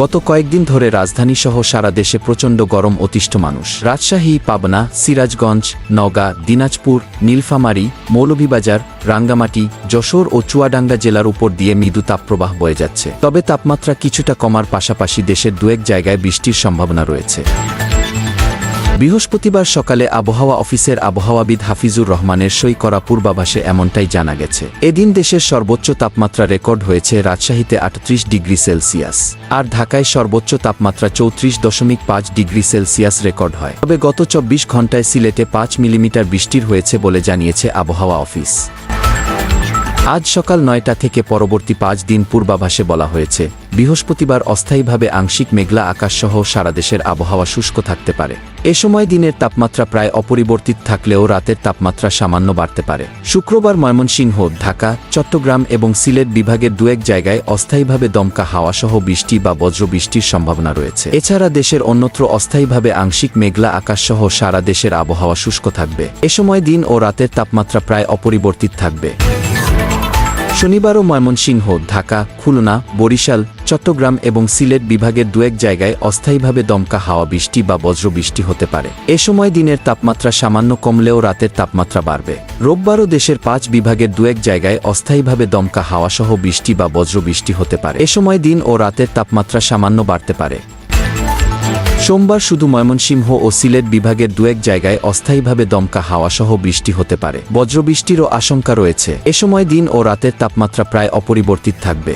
গত কয়েকদিন ধরে রাজধানীসহ সারা দেশে প্রচণ্ড গরম অতিষ্ঠ মানুষ। রাজশাহী, পাবনা, সিরাজগঞ্জ, নওগাঁ, দিনাজপুর, নীলফামারী, মৌলভীবাজার, রাঙ্গামাটি, যশোর ও চুয়াডাঙ্গা জেলার উপর দিয়ে মৃদু তাপপ্রবাহ বয়ে যাচ্ছে। তবে তাপমাত্রা কিছুটা কমার পাশাপাশি দেশের দুয়েক জায়গায় বৃষ্টির সম্ভাবনা রয়েছে। বৃহস্পতিবার সকালে আবহাওয়া অফিসের আবহাওয়াবিদ হাফিজুর রহমানের সই করা পূর্বাভাসে এমনটাই জানা গেছে। এদিন দেশের সর্বোচ্চ তাপমাত্রা রেকর্ড হয়েছে রাজশাহীতে আটত্রিশ ডিগ্রি সেলসিয়াস, আর ঢাকায় সর্বোচ্চ তাপমাত্রা চৌত্রিশ দশমিক পাঁচ ডিগ্রি সেলসিয়াস রেকর্ড হয়। তবে গত চব্বিশ ঘন্টায় সিলেটে পাঁচ মিলিমিটার বৃষ্টির হয়েছে বলে জানিয়েছে আবহাওয়া অফিস। আজ সকাল নয়টা থেকে পরবর্তী পাঁচ দিন পূর্বাভাসে বলা হয়েছে, বৃহস্পতিবার অস্থায়ীভাবে আংশিক মেঘলা আকাশসহ সারা দেশের আবহাওয়া শুষ্ক থাকতে পারে। এ সময় দিনের তাপমাত্রা প্রায় অপরিবর্তিত থাকলেও রাতের তাপমাত্রা সামান্য বাড়তে পারে। শুক্রবার ময়মনসিংহ, ঢাকা, চট্টগ্রাম এবং সিলেট বিভাগের দুয়েক জায়গায় অস্থায়ীভাবে দমকা হাওয়াসহ বৃষ্টি বা বজ্রবৃষ্টির সম্ভাবনা রয়েছে। এছাড়া দেশের অন্যত্র অস্থায়ীভাবে আংশিক মেঘলা আকাশসহ সারা দেশের আবহাওয়া শুষ্ক থাকবে। এ সময় দিন ও রাতের তাপমাত্রা প্রায় অপরিবর্তিত থাকবে। শনিবারও ময়মনসিংহ, ঢাকা, খুলনা, বরিশাল, চট্টগ্রাম এবং সিলেট বিভাগের দুয়েক জায়গায় অস্থায়ীভাবে দমকা হাওয়া বৃষ্টি বা বজ্রবৃষ্টি হতে পারে। এ সময় দিনের তাপমাত্রা সামান্য কমলেও রাতের তাপমাত্রা বাড়বে। রোববারও দেশের পাঁচ বিভাগের দুয়েক জায়গায় অস্থায়ীভাবে দমকা হাওয়াসহ বৃষ্টি বা বজ্রবৃষ্টি হতে পারে। এ সময় দিন ও রাতের তাপমাত্রা সামান্য বাড়তে পারে। সোমবার শুধু ময়মনসিংহ ও সিলেট বিভাগের দুয়েক জায়গায় অস্থায়ীভাবে দমকা হাওয়াসহ বৃষ্টি হতে পারে। বজ্রবৃষ্টিরও আশঙ্কা রয়েছে। এ সময় দিন ও রাতের তাপমাত্রা প্রায় অপরিবর্তিত থাকবে।